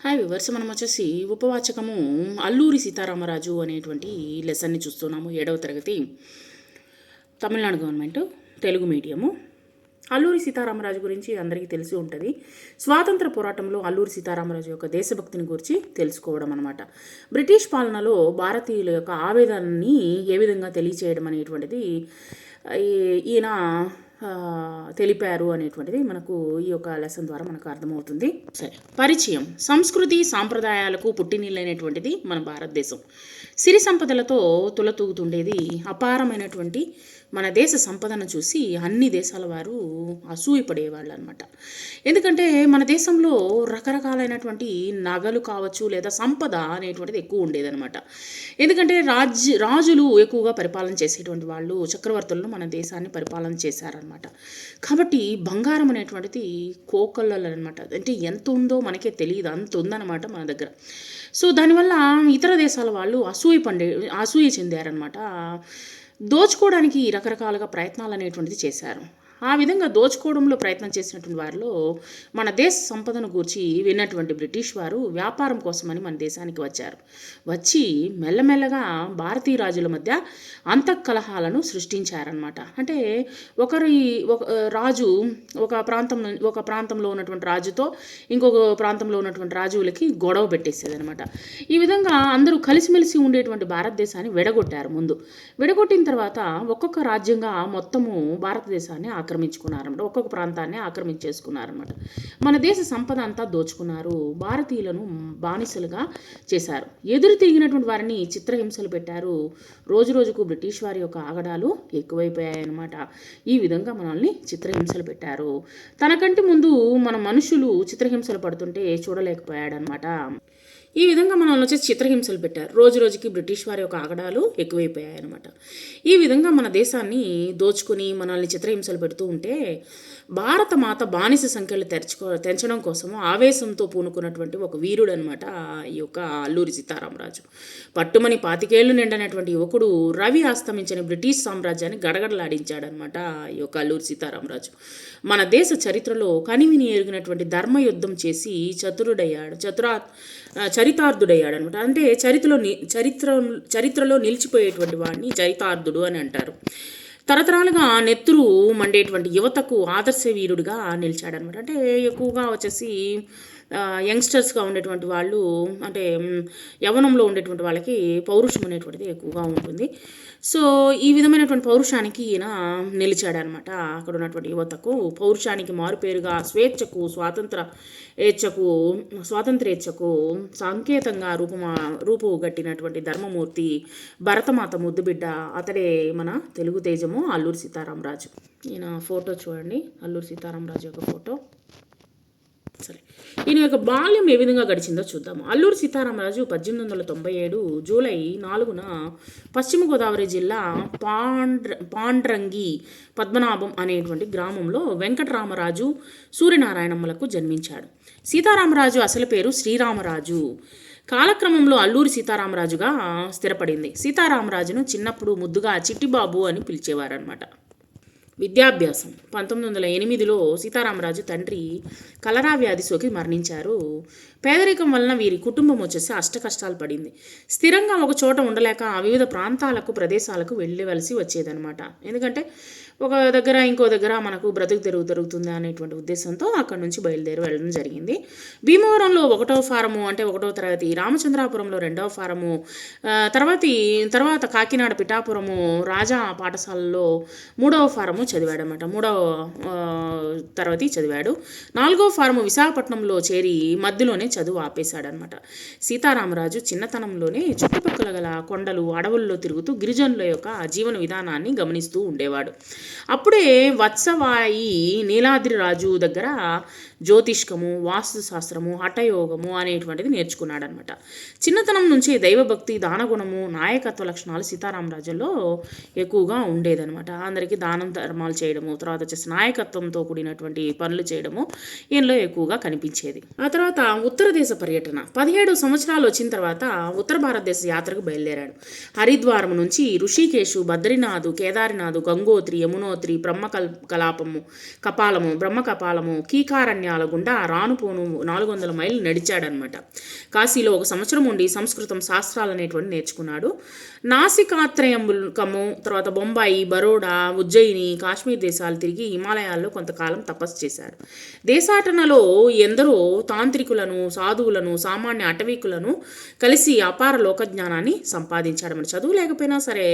Hi viewers మనం వచ్చేసి ఉపవాచకము అల్లూరి సీతారామరాజు అనేటువంటి లెసన్ని చూస్తున్నాము ఏడవ తరగతి తమిళనాడు గవర్నమెంట్ తెలుగు మీడియము. అల్లూరి సీతారామరాజు గురించి అందరికీ తెలిసి ఉంటుంది. స్వాతంత్ర పోరాటంలో అల్లూరి సీతారామరాజు యొక్క దేశభక్తిని గురించి తెలుసుకోవడం అనమాట బ్రిటిష్ పాలనలో భారతీయుల యొక్క ఆవేదనని ఏ విధంగా తెలియచేయడం అనేటువంటిది ఈ- ఈయన తెలిపారు అనేటువంటిది మనకు ఈ యొక్క లెసన్ ద్వారా మనకు అర్థమవుతుంది. సరే పరిచయం. సంస్కృతి సాంప్రదాయాలకు పుట్టినీళ్ళైనటువంటిది మన భారతదేశం. సిరి సంపదలతో తులతూగుతుండేది అపారమైనటువంటి మన దేశ సంపదను చూసి అన్ని దేశాల వారు అసూయపడేవాళ్ళు అనమాట ఎందుకంటే మన దేశంలో రకరకాలైనటువంటి నగలు కావచ్చు లేదా సంపద అనేటువంటిది ఎక్కువ ఉండేదన్నమాట. ఎందుకంటే రాజ్య రాజులు ఎక్కువగా పరిపాలన చేసేటువంటి వాళ్ళు చక్రవర్తులను మన దేశాన్ని పరిపాలన చేశారనమాట కాబట్టి బంగారం అనేటువంటిది కోకల్లలు అనమాట అంటే ఎంత ఉందో మనకే తెలియదు అంత ఉందన్నమాట మన దగ్గర. సో దానివల్ల ఇతర దేశాల వాళ్ళు అసూయ పండే అసూయ చెందారనమాట దోచుకోవడానికి రకరకాలుగా ప్రయత్నాలు అనేటువంటిది చేశారు. ఆ విధంగా దోచుకోవడంలో ప్రయత్నం చేసినటువంటి వారిలో మన దేశ సంపదను గూర్చి విన్నటువంటి బ్రిటిష్ వారు వ్యాపారం కోసమని మన దేశానికి వచ్చారు. వచ్చి మెల్లమెల్లగా భారతీయ రాజుల మధ్య అంతఃకలహాలను సృష్టించారనమాట అంటే ఒకరి ఒక రాజు ఒక ప్రాంతం ఒక ప్రాంతంలో ఉన్నటువంటి రాజుతో ఇంకొక ప్రాంతంలో ఉన్నటువంటి రాజులకి గొడవ పెట్టేసేదనమాట ఈ విధంగా అందరూ కలిసిమెలిసి ఉండేటువంటి భారతదేశాన్ని విడగొట్టారు ముందు. విడగొట్టిన తర్వాత ఒక్కొక్క రాజ్యంగా మొత్తము భారతదేశాన్ని ఆక్రమించుకున్నారన్నమాట. ఒక్కొక్క ప్రాంతాన్ని ఆక్రమించేసుకున్నారన్నమాట. మన దేశ సంపద అంతా దోచుకున్నారు. భారతీయులను బానిసలుగా చేశారు. ఎదురు తిరిగినటువంటి వారిని చిత్రహింసలు పెట్టారు. రోజు రోజుకు బ్రిటిష్ వారి యొక్క ఆగడాలు ఎక్కువైపోయాయన్నమాట. ఈ విధంగా మనల్ని చిత్రహింసలు పెట్టారు. తనకంటే ముందు మన మనుషులు చిత్రహింసలు పడుతుంటే చూడలేకపోయాడనమాట ఈ విధంగా మనల్ని వచ్చేసి చిత్రహింసలు పెట్టారు. రోజు రోజుకి బ్రిటిష్ వారి యొక్క ఆగడాలు ఎక్కువైపోయాయి అనమాట ఈ విధంగా మన దేశాన్ని దోచుకుని మనల్ని చిత్రహింసలు పెడుతూ ఉంటే భారత మాత బానిస సంఖ్యలు తెరచుకో తెంచడం కోసము ఆవేశంతో పూనుకున్నటువంటి ఒక వీరుడు అనమాట ఈ యొక్క అల్లూరి సీతారామరాజు. పట్టుమని పాతికేళ్ళు నిండినటువంటి యువకుడు రవి ఆస్తమించిన బ్రిటిష్ సామ్రాజ్యాన్ని గడగడలాడించాడనమాట ఈ యొక్క అల్లూరి సీతారామరాజు. మన దేశ చరిత్రలో కనివిని ఎరిగినటువంటి ధర్మయుద్ధం చేసి చతురుడయ్యాడు. చతురా ఆ, చరితార్థుడయ్యాడు అనమాట అంటే చరిత్రలో ని- చరిత్ర చరిత్రలో నిలిచిపోయేటువంటి వాడిని చరితార్థుడు అని అంటారు. తరతరాలుగా నెత్తురు మండేటువంటి యువతకు ఆదర్శ వీరుడిగా నిలిచాడనమాట. అంటే ఎక్కువగా వచ్చేసి యంగ్స్టర్స్గా ఉండేటువంటి వాళ్ళు అంటే యవనంలో ఉండేటువంటి వాళ్ళకి పౌరుషం అనేటువంటిది ఎక్కువగా ఉంటుంది. సో ఈ విధమైనటువంటి పౌరుషానికి ఈయన నిలిచాడనమాట. అక్కడ ఉన్నటువంటి యువతకు పౌరుషానికి మారుపేరుగా స్వేచ్ఛకు స్వాతంత్ర ఏచ్ఛకు స్వాతంత్రేచ్ఛకు సంకేతంగా రూపమా రూపు గట్టినటువంటి ధర్మమూర్తి భరతమాత ముద్దుబిడ్డ అతడే మన తెలుగు తేజము అల్లూరి సీతారామరాజు ఈయన ఫోటో చూడండి అల్లూరి సీతారామరాజు యొక్క ఫోటో. సరే. ఈయన యొక్క బాల్యం ఏ విధంగా గడిచిందో చూద్దాము. అల్లూరి సీతారామరాజు పద్దెనిమిది వందల తొంభై ఏడు జూలై నాలుగున పశ్చిమ గోదావరి జిల్లా పాండ్ర పాండ్రంగి పద్మనాభం అనేటువంటి గ్రామంలో వెంకటరామరాజు సూర్యనారాయణమ్మలకు జన్మించాడు. సీతారామరాజు అసలు పేరు శ్రీరామరాజు. కాలక్రమంలో అల్లూరి సీతారామరాజుగా స్థిరపడింది. సీతారామరాజును చిన్నప్పుడు ముద్దుగా చిట్టిబాబు అని పిలిచేవారనమాట విద్యాభ్యాసం. పంతొమ్మిది వందల ఎనిమిదిలో సీతారామరాజు తండ్రి కలరా వ్యాధి సోకి మరణించారు. పేదరికం వలన వీరి కుటుంబం వచ్చేసి అష్ట కష్టాలు పడింది. స్థిరంగా ఒక చోట ఉండలేక వివిధ ప్రాంతాలకు ప్రదేశాలకు వెళ్ళవలసి వచ్చేదనమాట ఎందుకంటే ఒక దగ్గర ఇంకో దగ్గర మనకు బ్రతుకు తెరుగు దొరుకుతుంది అనేటువంటి ఉద్దేశంతో అక్కడ నుంచి బయలుదేరి వెళ్ళడం జరిగింది. భీమవరంలో ఒకటో ఫారము అంటే ఒకటో తరగతి రామచంద్రాపురంలో రెండవ ఫారము తర్వాత తర్వాతి తర్వాత కాకినాడ పిఠాపురము రాజా పాఠశాలలో మూడవ ఫారము చదివాడనమాట మూడవ తరగతి చదివాడు. నాలుగో ఫారము విశాఖపట్నంలో చేరి మధ్యలోనే చదువు ఆపేశాడనమాట సీతారామరాజు చిన్నతనంలోనే చుట్టుపక్కల గల కొండలు అడవుల్లో తిరుగుతూ గిరిజనుల యొక్క జీవన విధానాన్ని గమనిస్తూ ఉండేవాడు. అప్పుడే వత్సవాయి నీలాద్రి రాజు దగ్గర జ్యోతిష్కము వాస్తుశాస్త్రము హఠయోగము అనేటువంటిది నేర్చుకున్నాడనమాట చిన్నతనం నుంచి దైవభక్తి దానగుణము నాయకత్వ లక్షణాలు సీతారామరాజులో ఎక్కువగా ఉండేదనమాట అందరికీ దానం ధర్మాలు చేయడము తర్వాత వచ్చేసి నాయకత్వంతో కూడినటువంటి పనులు చేయడము ఈయనలో ఎక్కువగా కనిపించేది. ఆ తర్వాత ఉత్తర దేశ పర్యటన. పదిహేడు సంవత్సరాలు వచ్చిన తర్వాత ఉత్తర భారతదేశ యాత్రకు బయలుదేరాడు. హరిద్వారం నుంచి ఋషికేశు బద్రీనాథ్ కేదారినాథ్ గంగోత్రి యమున యమునోత్రి బ్రహ్మ కల్ కలాపము కపాలము బ్రహ్మ కపాలము కీకారణ్యాల గుండా రానుపోను నాలుగు వందల మైళ్ళు నడిచాడనమాట కాశీలో ఒక సంవత్సరం ఉండి సంస్కృతం శాస్త్రాలు అనేటువంటి నేర్చుకున్నాడు. నాసికాత్రయముకము తర్వాత బొంబాయి బరోడా ఉజ్జయిని కాశ్మీర్ దేశాలు తిరిగి హిమాలయాల్లో కొంతకాలం తపస్సు చేశాడు. దేశాటనలో ఎందరో తాంత్రికులను సాధువులను సామాన్య అటవీకులను కలిసి అపార లోకజ్ఞానాన్ని సంపాదించాడు మన చదువు లేకపోయినా సరే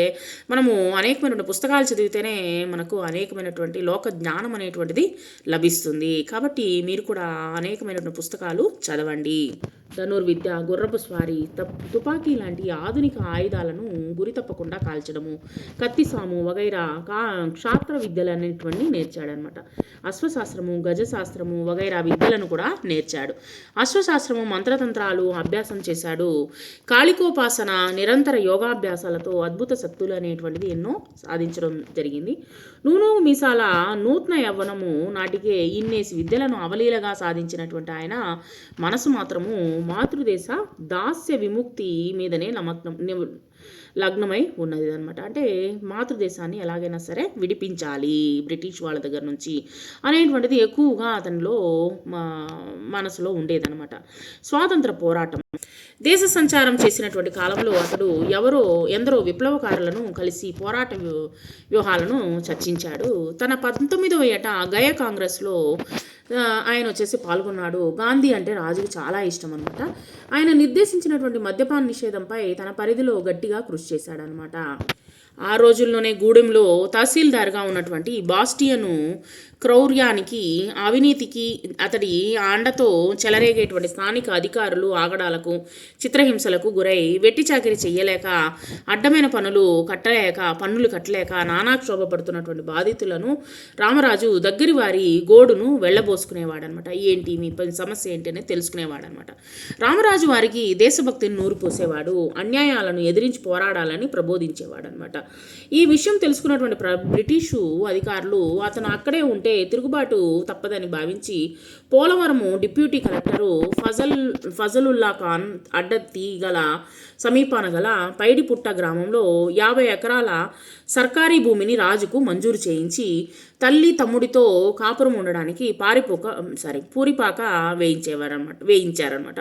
మనము అనేకమైనటువంటి పుస్తకాలు చదివితేనే మనకు అనేకమైనటువంటి లోక జ్ఞానం అనేటువంటిది లభిస్తుంది. కాబట్టి మీరు కూడా అనేకమైనటువంటి పుస్తకాలు చదవండి. ధనుర్విద్య గుర్రపు స్వారీ తప్ తుపాకీ లాంటి ఆధునిక ఆయుధాలను గురి తప్పకుండా కాల్చడము. కత్తిసాము వగైరా కా క్షాత్ర విద్యలు అనేటువంటి నేర్చాడనమాట అశ్వశాస్త్రము గజశాస్త్రము వగైరా విద్యలను కూడా నేర్చాడు. అశ్వశాస్త్రము మంత్రతంత్రాలు అభ్యాసం చేశాడు. కాళికోపాసన నిరంతర యోగాభ్యాసాలతో అద్భుత శక్తులు అనేటువంటిది ఎన్నో సాధించడం జరిగింది. నూనె మీసాల నూతన యవ్వనము నాటికే ఇన్నేసి విద్యలను అవలీలగా సాధించినటువంటి ఆయన మనసు మాత్రము మాతృదేశ దాస్య విముక్తి మీదనే నమగ్నం లగ్నమై ఉన్నది అనమాట అంటే మాతృదేశాన్ని ఎలాగైనా సరే విడిపించాలి బ్రిటిష్ వాళ్ళ దగ్గర నుంచి అనేటువంటిది ఎక్కువగా అతనిలో మా మనసులో ఉండేదన్నమాట. స్వాతంత్ర పోరాటం దేశ సంచారం చేసినటువంటి కాలంలో అతడు ఎవరో ఎందరో విప్లవకారులను కలిసి పోరాట వ్యూహాలను చర్చించాడు. తన పంతొమ్మిదవ ఏట గయ కాంగ్రెస్లో ఆయన వచ్చేసి పాల్గొన్నాడు. గాంధీ అంటే రాజుకు చాలా ఇష్టం అనమాట ఆయన నిర్దేశించినటువంటి మద్యపాన నిషేధంపై తన పరిధిలో గట్టిగా కృషి చేశాడనమాట ఆ రోజుల్లోనే గూడెంలో తహసీల్దార్గా ఉన్నటువంటి బాస్టియను క్రౌర్యానికి అవినీతికి అతడి అండతో చెలరేగేటువంటి స్థానిక అధికారులు ఆగడాలకు చిత్రహింసలకు గురై వెట్టి చాకిరి చెయ్యలేక అడ్డమైన పనులు కట్టలేక పన్నులు కట్టలేక నానా క్షోభపడుతున్నటువంటి బాధితులను రామరాజు దగ్గరి వారి గోడును వెళ్ళబోసుకునేవాడనమాట. ఏంటి మీ పని సమస్య ఏంటి అనేది తెలుసుకునేవాడనమాట. రామరాజు వారికి దేశభక్తిని నూరు పోసేవాడు అన్యాయాలను ఎదిరించి పోరాడాలని ప్రబోధించేవాడనమాట. ఈ విషయం తెలుసుకున్నటువంటి ప్ర బ్రిటిషు అధికారులు అతను అక్కడే ఉంటే తిరుగుబాటు తప్పదని భావించి Polavaram deputy collector Fazal Fazalullah Khan Addateegala సమీపాన గల పైడిపుట్ట గ్రామంలో యాభై ఎకరాల సర్కారీ భూమిని రాజుకు మంజూరు చేయించి తల్లి తమ్ముడితో కాపురం ఉండడానికి పారిపోక సారీ పూరిపాక వేయించేవారనమాట వేయించారనమాట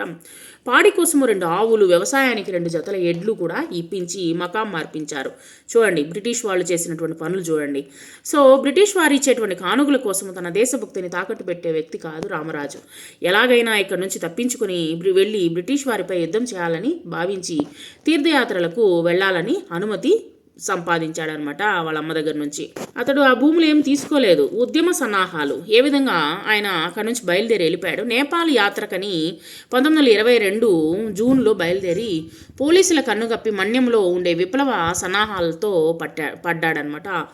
పాడి కోసము రెండు ఆవులు వ్యవసాయానికి రెండు జతల ఎడ్లు కూడా ఇప్పించి మకాం మార్పించారు. చూడండి బ్రిటిష్ వాళ్ళు చేసినటువంటి పనులు చూడండి. సో బ్రిటిష్ వారు ఇచ్చేటువంటి కానుగుల కోసం తన దేశభక్తిని తాకట్టు పెట్టే వ్యక్తి కాదు రామరాజు. ఎలాగైనా ఇక్కడి నుంచి తప్పించుకుని వెళ్ళి బ్రిటిష్ వారిపై యుద్ధం చేయాలని భావించి తీర్థయాత్రలకు వెళ్ళాలని అనుమతి సంపాదించాడనమాట వాళ్ళ అమ్మ దగ్గర నుంచి. అతడు ఆ భూములు ఏం తీసుకోలేదు. ఉద్యమ సన్నాహాలు. ఏ విధంగా ఆయన అక్కడి నుంచి బయలుదేరి వెళ్ళిపోయాడు? నేపాల్ యాత్రకని పంతొమ్మిది వందల ఇరవై రెండు జూన్లో బయలుదేరి పోలీసుల కన్నుగప్పి మన్యంలో ఉండే విప్లవ సన్నాహాలతో పట్టా పడ్డాడనమాట.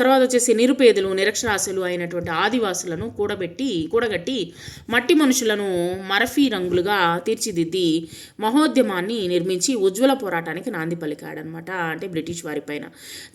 తర్వాత వచ్చేసి నిరుపేదలు నిరక్షరాస్యులు అయినటువంటి ఆదివాసులను కూడబెట్టి కూడగట్టి మట్టి మనుషులను మరఫీ రంగులుగా తీర్చిదిద్ది మహోద్యమాన్ని నిర్మించి ఉజ్వల పోరాటానికి నాంది పలికాడనమాట అంటే బ్రిటిష్ వారిపైన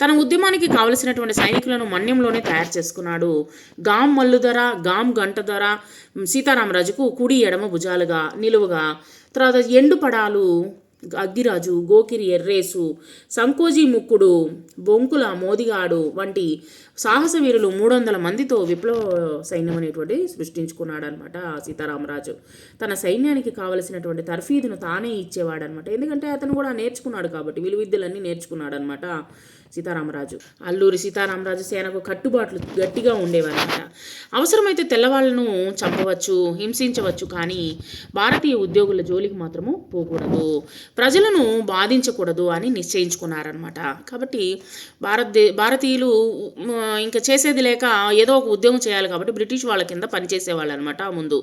తన ఉద్యమానికి కావలసినటువంటి సైనికులను మన్యంలోనే తయారు చేసుకున్నాడు. గాం మల్లుధర గాం గంటధర సీతారామరాజుకు కుడి ఎడమ భుజాలుగా నిలువుగా తర్వాత ఎండు పడాలు అగ్గిరాజు గోకిరి ఎర్రేసు సంకోజీ ముక్కుడు బొంకుల మోదిగాడు వంటి సాహస వీరులు మూడు వందల మందితో విప్లవ సైన్యం అనేటువంటి సృష్టించుకున్నాడనమాట సీతారామరాజు. తన సైన్యానికి కావలసినటువంటి తర్ఫీదును తానే ఇచ్చేవాడనమాట ఎందుకంటే అతను కూడా నేర్చుకున్నాడు కాబట్టి విలువిద్యలన్నీ నేర్చుకున్నాడనమాట నేర్చుకున్నాడు అనమాట సీతారామరాజు. అల్లూరి సీతారామరాజు సేనకు కట్టుబాట్లు గట్టిగా ఉండేవారన్నమాట. అవసరమైతే తెల్లవాళ్ళను చంపవచ్చు హింసించవచ్చు కానీ భారతీయ ఉద్యోగుల జోలికి మాత్రము పోకూడదు. ప్రజలను బాధించకూడదు అని నిశ్చయించుకున్నారనమాట కాబట్టి భారతదే భారతీయులు ఇంకా చేసేది లేక ఏదో ఒక ఉద్యోగం చేయాలి కాబట్టి బ్రిటిష్ వాళ్ళ కింద పనిచేసేవాళ్ళు అనమాట ముందు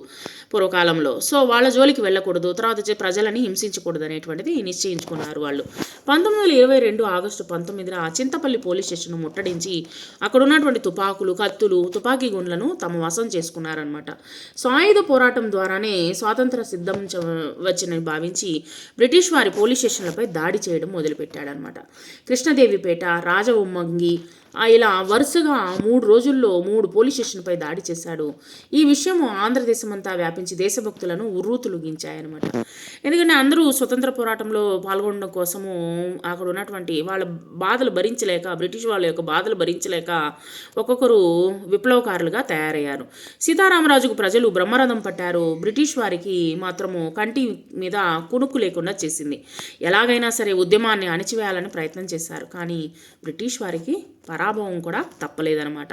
పూర్వకాలంలో. సో వాళ్ళ జోలికి వెళ్ళకూడదు తర్వాత వచ్చే ప్రజలని హింసించకూడదు అనేటువంటిది నిశ్చయించుకున్నారు వాళ్ళు. పంతొమ్మిది వందల ఇరవై రెండు ఆగస్టు పంతొమ్మిదిన చింతపల్లి పోలీస్ స్టేషన్ ముట్టడించి అక్కడ ఉన్నటువంటి తుపాకులు కత్తులు తుపాకీ గుండ్లను తమ వశం చేసుకున్నారనమాట సాయుధ పోరాటం ద్వారానే స్వాతంత్ర సిద్ధం చ- వచ్చినని భావించి బ్రిటిష్ వారి పోలీస్ స్టేషన్లపై దాడి చేయడం మొదలుపెట్టాడనమాట కృష్ణదేవిపేట రాజవొమ్మంగి ఇలా వరుసగా మూడు రోజుల్లో మూడు పోలీస్ స్టేషన్పై దాడి చేశాడు. ఈ విషయం ఆంధ్రదేశమంతా వ్యాపించి దేశభక్తులను ఉర్రూతులుగించాయన్నమాట. ఎందుకంటే అందరూ స్వతంత్ర పోరాటంలో పాల్గొనడం కోసము అక్కడ ఉన్నటువంటి వాళ్ళ బాధలు భరించలేక బ్రిటిష్ వాళ్ళ యొక్క బాధలు భరించలేక ఒక్కొక్కరు విప్లవకారులుగా తయారయ్యారు. సీతారామరాజుకు ప్రజలు బ్రహ్మరథం పట్టారు. బ్రిటిష్ వారికి మాత్రము కంటి మీద కునుక్కు లేకుండా చేసింది. ఎలాగైనా సరే ఉద్యమాన్ని అణిచివేయాలని ప్రయత్నం చేశారు. కానీ బ్రిటిష్ వారికి పరాభవం కూడా తప్పలేదనమాట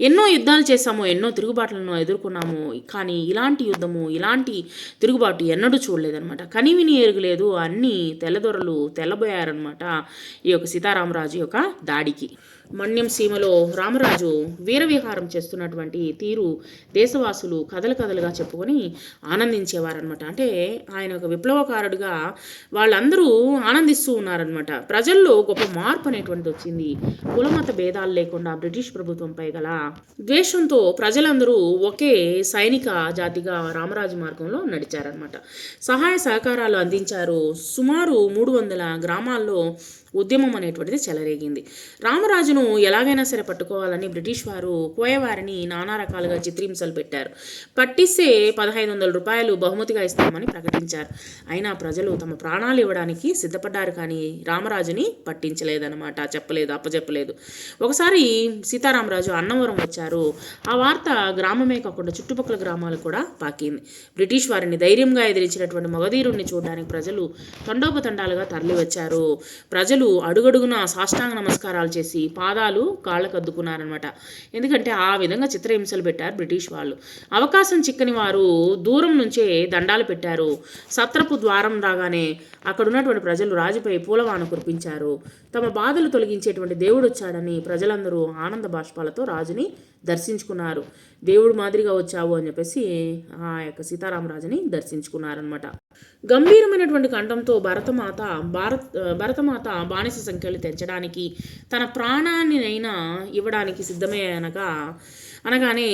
ఎన్నో యుద్ధాలు చేశాము ఎన్నో తిరుగుబాట్లను ఎదుర్కొన్నాము కానీ ఇలాంటి యుద్ధము ఇలాంటి తిరుగుబాటు ఎన్నడూ చూడలేదన్నమాట. కనివిని ఎరుగలేదు అన్నీ తెల్లదొరలు తెల్లబోయారనమాట ఈ యొక్క సీతారామరాజు యొక్క దాడికి. మన్యం సీమలో రామరాజు వీరవిహారం చేస్తున్నటువంటి తీరు దేశవాసులు కథలు కథలుగా చెప్పుకొని ఆనందించేవారనమాట అంటే ఆయన ఒక విప్లవకారుడిగా వాళ్ళందరూ ఆనందిస్తూ ఉన్నారనమాట ప్రజల్లో గొప్ప మార్పు అనేటువంటిది వచ్చింది. కులమత భేదాలు లేకుండా బ్రిటిష్ ప్రభుత్వంపై గల ద్వేషంతో ప్రజలందరూ ఒకే సైనిక జాతిగా రామరాజు మార్గంలో నడిచారనమాట సహాయ సహకారాలు అందించారు. సుమారు మూడు వందల గ్రామాల్లో ఉద్యమం అనేటువంటిది చెలరేగింది. రామరాజును ఎలాగైనా సరే పట్టుకోవాలని బ్రిటిష్ వారు కోయవారిని నానా రకాలుగా చిత్రహింసలు పెట్టారు. పట్టిస్తే పదహైదు వందల రూపాయలు బహుమతిగా ఇస్తామని ప్రకటించారు. అయినా ప్రజలు తమ ప్రాణాలు ఇవ్వడానికి సిద్ధపడ్డారు కానీ రామరాజుని పట్టించలేదన్నమాట. చెప్పలేదు అప్పచెప్పలేదు ఒకసారి సీతారామరాజు అన్నవరం వచ్చారు. ఆ వార్త గ్రామమే కాకుండా చుట్టుపక్కల గ్రామాలు కూడా పాకింది. బ్రిటిష్ వారిని ధైర్యంగా ఎదిరించినటువంటి మగధీరుణ్ణి చూడడానికి ప్రజలు తండోపతండాలుగా తరలివచ్చారు. ప్రజలు అడుగడుగున సాష్టాంగ నమస్కారాలు చేసి పాదాలు కాళ్ళకద్దుకున్నారనమాట ఎందుకంటే ఆ విధంగా చిత్రహింసలు పెట్టారు బ్రిటిష్ వాళ్ళు. అవకాశం చిక్కని వారు దూరం నుంచే దండాలు పెట్టారు. సత్రపు ద్వారం రాగానే అక్కడ ఉన్నటువంటి ప్రజలు రాజుపై పూలవాన కురిపించారు. తమ బాధలు తొలగించేటువంటి దేవుడు వచ్చాడని ప్రజలందరూ ఆనంద బాష్పాలతో రాజుని దర్శించుకున్నారు. దేవుడు మాదిరిగా వచ్చావు అని చెప్పేసి ఆ యొక్క సీతారామరాజుని దర్శించుకున్నారనమాట గంభీరమైనటువంటి కంఠంతో భరతమాత భారత్ భరతమాత బానిస సంఖ్యలు తెంచడానికి తన ప్రాణ ప్రాణాన్నినైనా ఇవ్వడానికి సిద్ధమే అనగా అనగానే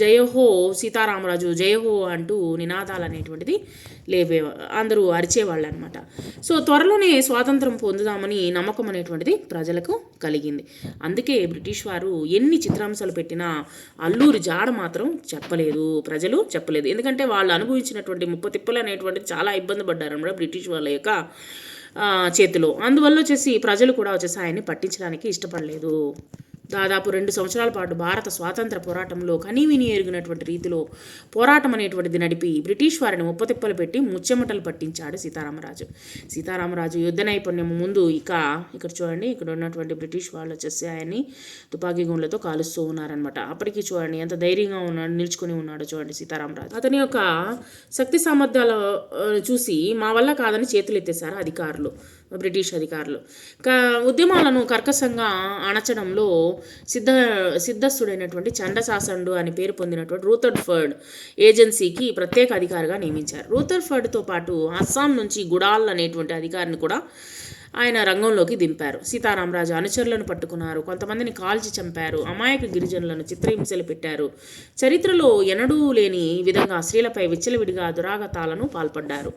జయహో సీతారామరాజు జయహో అంటూ నినాదాలు అనేటువంటిది లేవే అందరూ అరిచేవాళ్ళు అనమాట సో త్వరలోనే స్వాతంత్రం పొందుదామని నమ్మకం అనేటువంటిది ప్రజలకు కలిగింది. అందుకే బ్రిటిష్ వారు ఎన్ని చిత్రాంశాలు పెట్టినా అల్లూరి జాడ మాత్రం చెప్పలేదు ప్రజలు చెప్పలేదు. ఎందుకంటే వాళ్ళు అనుభవించినటువంటి ముప్ప తిప్పలు అనేటువంటిది చాలా ఇబ్బంది పడ్డారన్నమాట బ్రిటిష్ వాళ్ళ యొక్క చేతిలో. అందువల్ల వచ్చేసి ప్రజలు కూడా వచ్చేసి ఆయన్ని పట్టించడానికి ఇష్టపడలేదు. దాదాపు రెండు సంవత్సరాల పాటు భారత స్వాతంత్ర పోరాటంలో కనీవిని ఎరిగినటువంటి రీతిలో పోరాటం అనేటువంటిది నడిపి బ్రిటిష్ వారిని ముప్పతిప్పలు పెట్టి ముచ్చెమటలు పట్టించాడు సీతారామరాజు. సీతారామరాజు యుద్ధ నైపుణ్యం ముందు ఇక ఇక్కడ చూడండి ఇక్కడ ఉన్నటువంటి బ్రిటిష్ వాళ్ళు వచ్చేసి ఆయన్ని తుపాకీ గుండ్లతో కాలుస్తూ ఉన్నారనమాట అప్పటికి చూడండి ఎంత ధైర్యంగా ఉన్నాడు నిల్చుకొని ఉన్నాడు చూడండి సీతారామరాజు. అతని యొక్క శక్తి సామర్థ్యాలు చూసి మా వల్ల కాదని చేతులు ఎత్తేశారు అధికారులు. బ్రిటిష్ అధికారులు. క ఉద్యమాలను కర్కశంగా అణచడంలో సిద్ధ సిద్ధస్థుడైనటువంటి చండశాసనుడు అని పేరు పొందినటువంటి రూథర్ఫర్డ్ ఏజెన్సీకి ప్రత్యేక అధికారిగా నియమించారు. రూథర్ఫర్డ్తో పాటు అస్సాం నుంచి గుడాల్ అనేటువంటి అధికారిని కూడా ఆయన రంగంలోకి దింపారు. సీతారామరాజు అనుచరులను పట్టుకున్నారు. కొంతమందిని కాల్చి చంపారు. అమాయక గిరిజనులను చిత్రహింసలు పెట్టారు. చరిత్రలో ఎన్నడూ లేని విధంగా స్త్రీలపై విచ్చలవిడిగా దురాగతాలను పాల్పడ్డారు.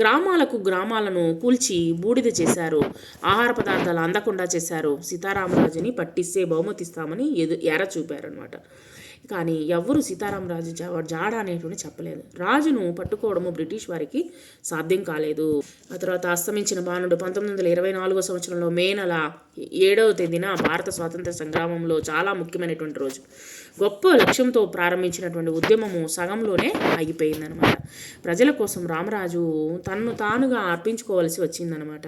గ్రామాలకు గ్రామాలను కూల్చి బూడిద చేశారు. ఆహార పదార్థాలు అందకుండా చేశారు. సీతారామరాజుని పట్టిస్తే బహుమతిస్తామని ఎదు ఎర చూపారనమాట కానీ ఎవ్వరూ సీతారామరాజు జాడ అనేటువంటి చెప్పలేదు. రాజును పట్టుకోవడము బ్రిటిష్ వారికి సాధ్యం కాలేదు. ఆ తర్వాత అస్తమించిన బాణుడు పంతొమ్మిది వందల ఇరవై నాలుగో సంవత్సరంలో మే నెల ఏడవ తేదీన భారత స్వాతంత్ర సంగ్రామంలో చాలా ముఖ్యమైనటువంటి రోజు. గొప్ప లక్ష్యంతో ప్రారంభించినటువంటి ఉద్యమము సగంలోనే ఆగిపోయిందనమాట. ప్రజల కోసం రామరాజు తన్ను తానుగా అర్పించుకోవలసి వచ్చిందనమాట.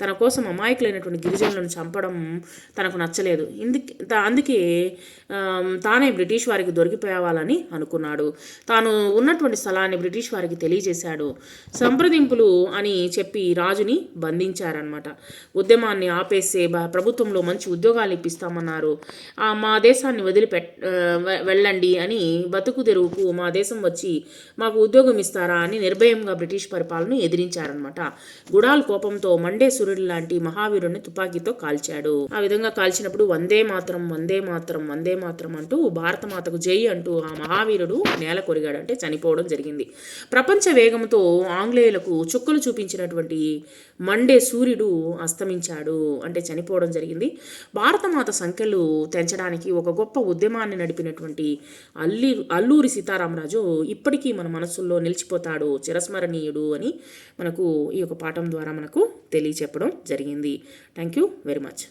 తన కోసం అమాయకులైనటువంటి గిరిజనులను చంపడం తనకు నచ్చలేదు. ఇందుకే అందుకే తానే బ్రిటిష్ వారికి దొరికిపోవాలని అనుకున్నాడు. తాను ఉన్నటువంటి స్థలాన్ని బ్రిటిష్ వారికి తెలియజేశాడు. సంప్రదింపులు అని చెప్పి రాజుని బంధించారనమాట ఉద్యమాన్ని ఆపేసే ప్రభుత్వంలో మంచి ఉద్యోగాలు ఇప్పిస్తామన్నారు. మా దేశాన్ని వదిలిపెట్ వె- వెళ్ళండి అని బతుకు తెరువుకు మా దేశం వచ్చి మాకు ఉద్యోగం ఇస్తారా అని నిర్భయంగా బ్రిటిష్ పరిపాలన ఎదిరించారనమాట గుడాల్ కోపంతో మండే సూర్యుడు లాంటి మహావీరుని తుపాకీతో కాల్చాడు. ఆ విధంగా కాల్చినప్పుడు వందే మాత్రం వందే మాత్రం వందే మాత్రం అంటూ భారత భారతమాతకు జై అంటూ ఆ మహావీరుడు నేల కొరిగాడు అంటే చనిపోవడం జరిగింది. ప్రపంచ వేగంతో ఆంగ్లేయులకు చుక్కలు చూపించినటువంటి మండే సూర్యుడు అస్తమించాడు అంటే చనిపోవడం జరిగింది. భారతమాత సంఖ్యలు తెంచడానికి ఒక గొప్ప ఉద్యమాన్ని నడిపినటువంటి అల్లి అల్లూరి సీతారామరాజు ఇప్పటికీ మన మనసుల్లో నిలిచిపోతాడు చిరస్మరణీయుడు అని మనకు ఈ యొక్క పాఠం ద్వారా మనకు తెలియచెప్పడం జరిగింది. Thank you very much